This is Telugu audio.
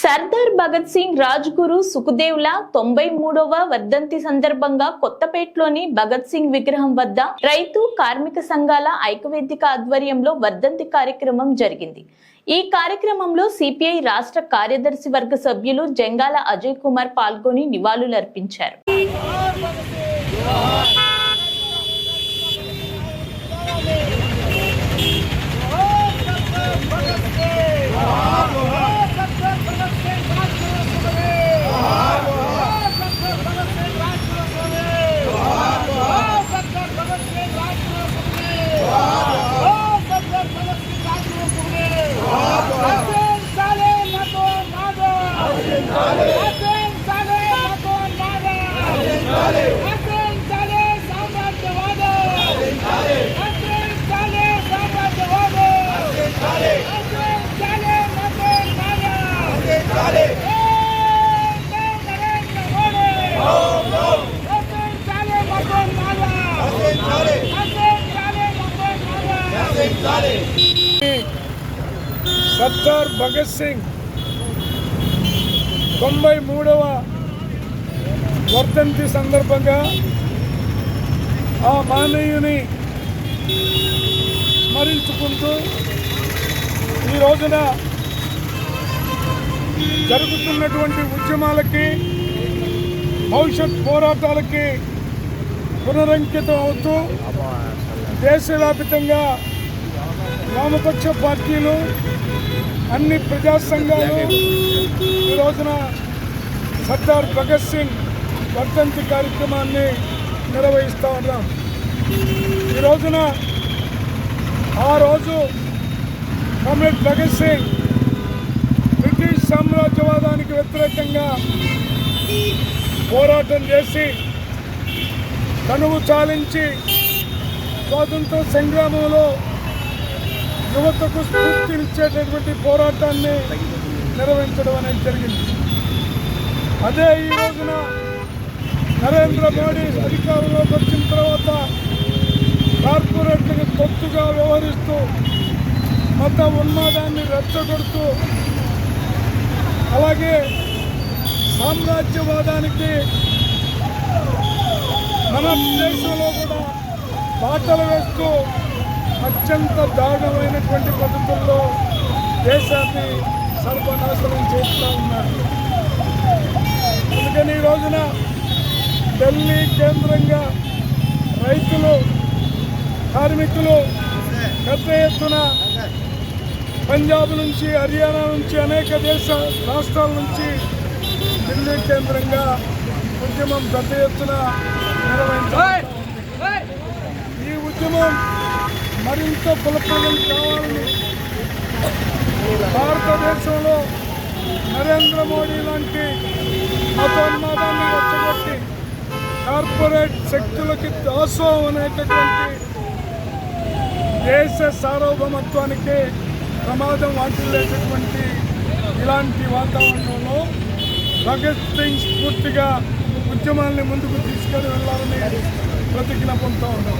సర్దార్ భగత్ సింగ్ రాజ్గురు సుఖదేవ్ల తొంభై మూడవ వర్ధంతి సందర్భంగా కొత్తపేటలోని భగత్ సింగ్ విగ్రహం వద్ద రైతు కార్మిక సంఘాల ఐక్యవేదిక ఆధ్వర్యంలో వర్ధంతి కార్యక్రమం జరిగింది. ఈ కార్యక్రమంలో సిపిఐ రాష్ట్ర కార్యదర్శి వర్గ సభ్యులు జంగాల అజయ్ కుమార్ పాల్గొని నివాళులర్పించారు. సర్దార్ భగత్ సింగ్ తొంభై మూడవ వర్ధంతి సందర్భంగా ఆ మానవుని స్మరించుకుంటూ ఈ రోజున జరుగుతున్నటువంటి ఉద్యమాలకి భవిష్యత్ పోరాటాలకి పునరంకితం అవుతూ దేశవ్యాపితంగా వామపక్ష పార్టీలు అన్ని ప్రజా సంఘాలు ఈ రోజున సర్దార్ భగత్ సింగ్ వర్ధంతి కార్యక్రమాన్ని నిర్వహిస్తూ ఉన్నాం. ఈ రోజున ఆ రోజు కామ్రేడ్ భగత్ సింగ్ బ్రిటిష్ సామ్రాజ్యవాదానికి వ్యతిరేకంగా పోరాటం చేసి తనువు చాలించి స్వాతంత్ర సంగ్రామంలో యువతకు స్ఫూర్తినిచ్చేటటువంటి పోరాటాన్ని నిర్వహించడం అనేది జరిగింది. అదే ఈ రోజున నరేంద్ర మోడీ అధికారంలోకి వచ్చిన తర్వాత కార్పొరేట్లకు తొత్తుగా వ్యవహరిస్తూ మత ఉన్మాదాన్ని రెచ్చగొడుతూ అలాగే సామ్రాజ్యవాదానికి మన దేశంలో కూడా బాటలు వేస్తూ అత్యంత దారుణమైనటువంటి పద్ధతుల్లో దేశాన్ని సర్వనాశనం చేస్తూ ఉన్నారు. అందుకని ఈ రోజున ఢిల్లీ కేంద్రంగా రైతులు కార్మికులు పెద్ద ఎత్తున పంజాబ్ నుంచి హర్యానా నుంచి అనేక దేశ రాష్ట్రాల నుంచి ఢిల్లీ కేంద్రంగా ఉద్యమం పెద్ద ఎత్తున నిర్వహించారు ఈ ఉద్యమం మరింత బలప్రదం కావాలని భారతదేశంలో నరేంద్ర మోడీ లాంటి మతోన్మాదాన్ని వచ్చగొట్టి కార్పొరేట్ శక్తులకి దాసోహం అనేటటువంటి దేశ సార్వభౌమత్వానికి ప్రమాదం వాటిల్లేటటువంటి ఇలాంటి వాతావరణంలో భగత్ సింగ్ స్ఫూర్తిగా ఉద్యమాల్ని ముందుకు తీసుకొని వెళ్ళాలని ప్రతిజ్ఞ పొందుతూ ఉన్నాం